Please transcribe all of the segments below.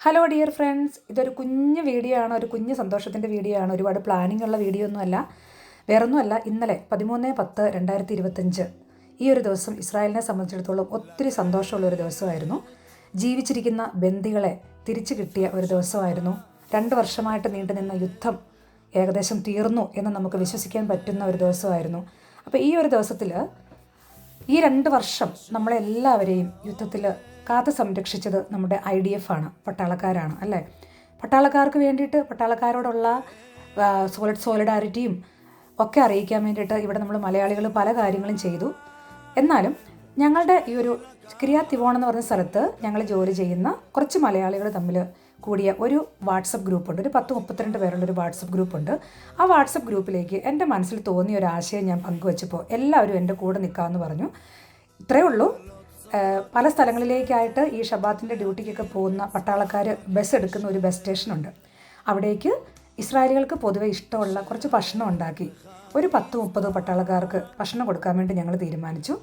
Hello dear friends ഇതൊരു കുഞ്ഞ് video ആണ് ഒരു കുഞ്ഞ് സന്തോഷത്തിന്റെ വീഡിയോ ആണ്. ഒരുപാട് പ്ലാനിംഗ് ഉള്ള വീഡിയോ ഒന്നുമല്ല വേറൊന്നുമല്ല ഇന്നലെ പതിമൂന്ന് പത്ത് രണ്ടായിരത്തി ഇരുപത്തഞ്ച് ഈ ഒരു ദിവസം ഇസ്രായേലിനെ സംബന്ധിച്ചിടത്തോളം ഒത്തിരി സന്തോഷമുള്ള ഒരു ദിവസമായിരുന്നു. ജീവിച്ചിരിക്കുന്ന ബന്ദികളെ തിരിച്ചു കിട്ടിയ ഒരു ദിവസമായിരുന്നു. രണ്ട് വർഷമായിട്ട് നീണ്ടുനിന്ന യുദ്ധം ഏകദേശം തീർന്നു എന്ന് നമുക്ക് വിശ്വസിക്കാൻ പറ്റുന്ന ഒരു ദിവസമായിരുന്നു. അപ്പോൾ ഈ ഒരു ദിവസത്തിൽ ഈ രണ്ട് വർഷം നമ്മളെല്ലാവരെയും യുദ്ധത്തിൽ കാത്തു സംരക്ഷിച്ചത് നമ്മുടെ ഐ ഡി എഫ് ആണ് പട്ടാളക്കാരാണ് അല്ലേ? പട്ടാളക്കാർക്ക് വേണ്ടിയിട്ട് പട്ടാളക്കാരോടുള്ള സോളിഡ് സോളിഡാരിറ്റിയും ഒക്കെ അറിയിക്കാൻ വേണ്ടിയിട്ട് ഇവിടെ നമ്മൾ മലയാളികൾ പല കാര്യങ്ങളും ചെയ്തു. എന്നാലും ഞങ്ങളുടെ ഈ ഒരു ക്രിയാ തിവോൺ എന്ന് പറഞ്ഞ സ്ഥലത്ത് ഞങ്ങൾ ജോലി ചെയ്യുന്ന കുറച്ച് മലയാളികൾ തമ്മിൽ കൂടിയ ഒരു വാട്സപ്പ് ഗ്രൂപ്പുണ്ട്. ഒരു പത്ത് മുപ്പത്തിരണ്ട് പേരുള്ള ഒരു വാട്സപ്പ് ഗ്രൂപ്പുണ്ട്. ആ വാട്സപ്പ് ഗ്രൂപ്പിലേക്ക് എന്റെ മനസ്സിൽ തോന്നിയ ഒരു ആശയം ഞാൻ പങ്കുവച്ചപ്പോൾ എല്ലാവരും എന്റെ കൂടെ നിൽക്കാമെന്ന് പറഞ്ഞു. ഇത്രയേ ഉള്ളൂ. പല സ്ഥലങ്ങളിലേക്കായിട്ട് ഈ ഷബാത്തിൻ്റെ ഡ്യൂട്ടിക്കൊക്കെ പോകുന്ന പട്ടാളക്കാർ ബസ് എടുക്കുന്ന ഒരു ബസ് സ്റ്റേഷനുണ്ട് അവിടേക്ക് ഇസ്രായേലികൾക്ക് പൊതുവെ ഇഷ്ടമുള്ള കുറച്ച് ഭക്ഷണം ഉണ്ടാക്കി ഒരു പത്ത് മുപ്പത് പട്ടാളക്കാർക്ക് ഭക്ഷണം കൊടുക്കാൻ വേണ്ടി ഞങ്ങൾ തീരുമാനിച്ചു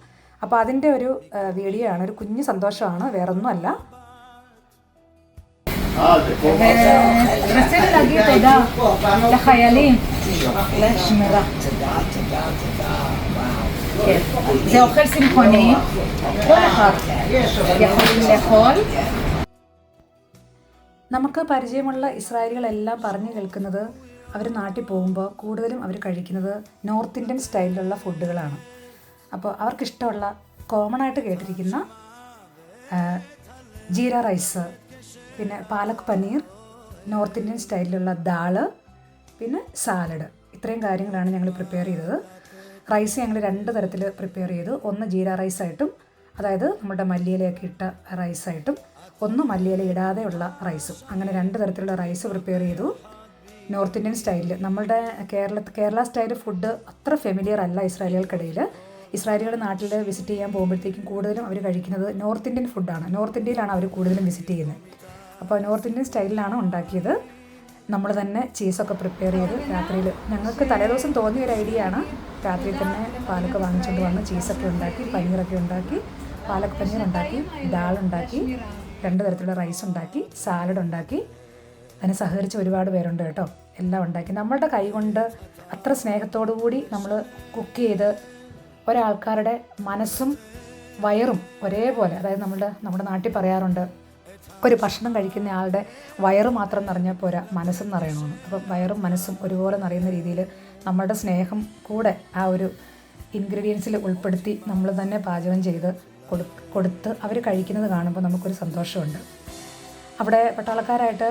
അപ്പോൾ അതിൻ്റെ ഒരു ഏഹ് വീഡിയോ ആണ് ഒരു കുഞ്ഞു സന്തോഷമാണ് വേറൊന്നുമല്ല רציתי להגיד תודה לחיילים, לשמירה. כן. זה אוכל צמחוני, כל אחד יכולים לאכול. നമുക്ക് പരിചയമുള്ള ഇസ്രായേലികളെല്ലാം പറഞ്ഞു കേൾക്കുന്നത് അവർ നാട്ടിൽ പോകുമ്പോൾ കൂടുതലും അവർ കഴിക്കുന്നത് നോർത്ത് ഇന്ത്യൻ സ്റ്റൈലിലുള്ള ഫുഡുകളാണ് അപ്പോൾ അവർക്കിഷ്ടമുള്ള കോമൺ ആയിട്ട് കേട്ടിരിക്കുന്ന ആ, ജീര റൈസ് പിന്നെ പാലക് പനീർ നോർത്ത് ഇന്ത്യൻ സ്റ്റൈലിലുള്ള ദാള് പിന്നെ സാലഡ് ഇത്രയും കാര്യങ്ങളാണ് ഞങ്ങൾ പ്രിപ്പയർ ചെയ്തത്. റൈസ് ഞങ്ങൾ രണ്ട് തരത്തിൽ പ്രിപ്പയർ ചെയ്തു. ഒന്ന് ജീര റൈസായിട്ടും അതായത് നമ്മുടെ മല്ലിയിലയൊക്കെ ഇട്ട റൈസായിട്ടും ഒന്ന് മല്ലിയില ഇടാതെയുള്ള റൈസും അങ്ങനെ രണ്ട് തരത്തിലുള്ള റൈസ് പ്രിപ്പയർ ചെയ്തു. നോർത്ത് ഇന്ത്യൻ സ്റ്റൈലിൽ നമ്മുടെ കേരള കേരള സ്റ്റൈൽ ഫുഡ് അത്ര ഫെമിലിയർ അല്ല ഇസ്രായേലികൾക്കിടയിൽ ഇസ്രായേലികൾ നാട്ടിൽ വിസിറ്റ് ചെയ്യാൻ പോകുമ്പോഴത്തേക്കും കൂടുതലും അവർ കഴിക്കുന്നത് നോർത്ത് ഇന്ത്യൻ ഫുഡാണ് നോർത്ത് ഇന്ത്യയിലാണ് അവർ കൂടുതലും വിസിറ്റ് ചെയ്യുന്നത്. അപ്പോൾ നോർത്ത് ഇന്ത്യൻ സ്റ്റൈലിലാണ് ഉണ്ടാക്കിയത്. നമ്മൾ തന്നെ ചീസൊക്കെ പ്രിപ്പയർ ചെയ്ത് രാത്രിയിൽ ഞങ്ങൾക്ക് തലേദിവസം തോന്നിയ ഒരു ഐഡിയ ആണ് രാത്രി തന്നെ പാലൊക്കെ വാങ്ങിച്ചുകൊണ്ട് വന്ന് ചീസൊക്കെ ഉണ്ടാക്കി പനീറൊക്കെ ഉണ്ടാക്കി പാലക്ക് പനീർ ഉണ്ടാക്കി ദാൾ ഉണ്ടാക്കി രണ്ട് തരത്തിലുള്ള റൈസ് ഉണ്ടാക്കി സാലഡ് ഉണ്ടാക്കി. അതിന് സഹകരിച്ച് ഒരുപാട് പേരുണ്ട് കേട്ടോ. എല്ലാം ഉണ്ടാക്കി. നമ്മളുടെ കൈകൊണ്ട് അത്ര സ്നേഹത്തോടു കൂടി നമ്മൾ കുക്ക് ചെയ്ത് ഒരാൾക്കാരുടെ മനസ്സും വയറും ഒരേപോലെ അതായത് നമ്മുടെ നമ്മുടെ നാട്ടിൽ പറയാറുണ്ട് ഒരു ഭക്ഷണം കഴിക്കുന്ന ആളുടെ വയറ് മാത്രം നിറഞ്ഞാൽ പോരാ മനസ്സും നിറയണമെന്ന് അപ്പം വയറും മനസ്സും ഒരുപോലെ നിറയുന്ന രീതിയിൽ നമ്മളുടെ സ്നേഹം കൂടെ ആ ഒരു ഇൻഗ്രീഡിയൻസിൽ ഉൾപ്പെടുത്തി നമ്മൾ തന്നെ പാചകം ചെയ്ത് കൊടു കൊടുത്ത് അവർ കഴിക്കുന്നത് കാണുമ്പോൾ നമുക്കൊരു സന്തോഷമുണ്ട്. അവിടെ പട്ടാളക്കാരായിട്ട്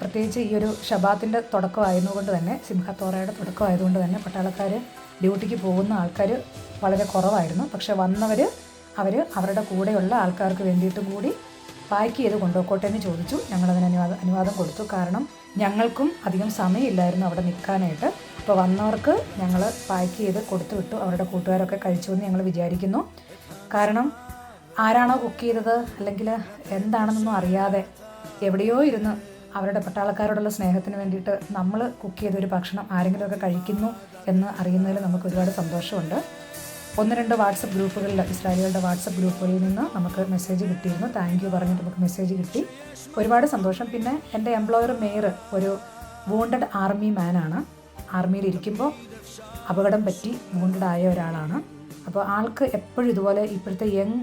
പ്രത്യേകിച്ച് ഈ ഒരു ഷബാത്തിന്റെ തുടക്കമായതുകൊണ്ട് തന്നെ സിംഹത്തോറയുടെ തുടക്കമായതുകൊണ്ട് തന്നെ പട്ടാളക്കാർ ഡ്യൂട്ടിക്ക് പോകുന്ന ആൾക്കാർ വളരെ കുറവായിരുന്നു. പക്ഷെ വന്നവർ അവർ അവരുടെ കൂടെയുള്ള ആൾക്കാർക്ക് വേണ്ടിയിട്ടും കൂടി പാക്ക് ചെയ്ത് കൊണ്ടുപോയിക്കോട്ടെ എന്ന് ചോദിച്ചു. ഞങ്ങളതിന് അനുവാദം അനുവാദം കൊടുത്തു. കാരണം ഞങ്ങൾക്കും അധികം സമയമില്ലായിരുന്നു അവിടെ നിൽക്കാനായിട്ട്. അപ്പോൾ വന്നവർക്ക് ഞങ്ങൾ പാക്ക് ചെയ്ത് കൊടുത്തു വിട്ടു. അവരുടെ കൂട്ടുകാരൊക്കെ കഴിച്ചു എന്ന് ഞങ്ങൾ വിചാരിക്കുന്നു. കാരണം ആരാണോ കുക്ക് ചെയ്തത് അല്ലെങ്കിൽ എന്താണെന്നൊന്നും അറിയാതെ എവിടെയോ ഇരുന്ന് അവരുടെ പട്ടാളക്കാരോടുള്ള സ്നേഹത്തിന് വേണ്ടിയിട്ട് നമ്മൾ കുക്ക് ചെയ്തൊരു ഭക്ഷണം ആരെങ്കിലുമൊക്കെ കഴിക്കുന്നു എന്ന് അറിയുന്നതിൽ നമുക്ക് ഒരുപാട് സന്തോഷമുണ്ട്. ഒന്ന് രണ്ട് വാട്സപ്പ് ഗ്രൂപ്പുകളിൽ ഇസ്രായേലികളുടെ വാട്സപ്പ് ഗ്രൂപ്പുകളിൽ നിന്ന് നമുക്ക് മെസ്സേജ് കിട്ടിയിരുന്നു. താങ്ക് യു പറഞ്ഞിട്ട് നമുക്ക് മെസ്സേജ് കിട്ടി. ഒരുപാട് സന്തോഷം. പിന്നെ എന്റെ എംപ്ലോയർ മേയർ ഒരു വൂണ്ടഡ് ആർമി മാനാണ് ആർമിയിൽ ഇരിക്കുമ്പോൾ അപകടം പറ്റി വൂണ്ടഡ് ആയ ഒരാളാണ്. അപ്പോൾ ആൾക്ക് എപ്പോഴും ഇതുപോലെ ഇപ്പോഴത്തെ യങ്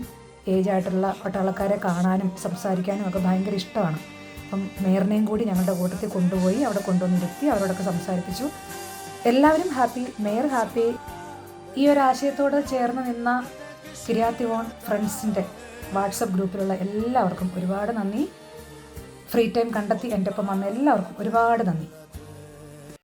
ഏജ് ആയിട്ടുള്ള പട്ടാളക്കാരെ കാണാനും സംസാരിക്കാനും ഒക്കെ ഭയങ്കര ഇഷ്ടമാണ്. അപ്പം മേയറിനെയും കൂടി ഞങ്ങളുടെ കൂട്ടത്തിൽ കൊണ്ടുപോയി അവിടെ കൊണ്ടുവന്നിരുത്തി അവരോടൊക്കെ സംസാരിപ്പിച്ചു. എല്ലാവരും ഹാപ്പി മേയർ ഹാപ്പി ഈ ഒരു ആശയത്തോട് ചേർന്ന് നിന്ന കിരിയാത്തിവോൺ ഫ്രണ്ട്സിന്റെ വാട്സപ്പ് ഗ്രൂപ്പിലുള്ള എല്ലാവർക്കും ഒരുപാട് നന്ദി. ഫ്രീ ടൈം കണ്ടെത്തി എന്റെ ഒപ്പം വന്ന എല്ലാവർക്കും ഒരുപാട് നന്ദി.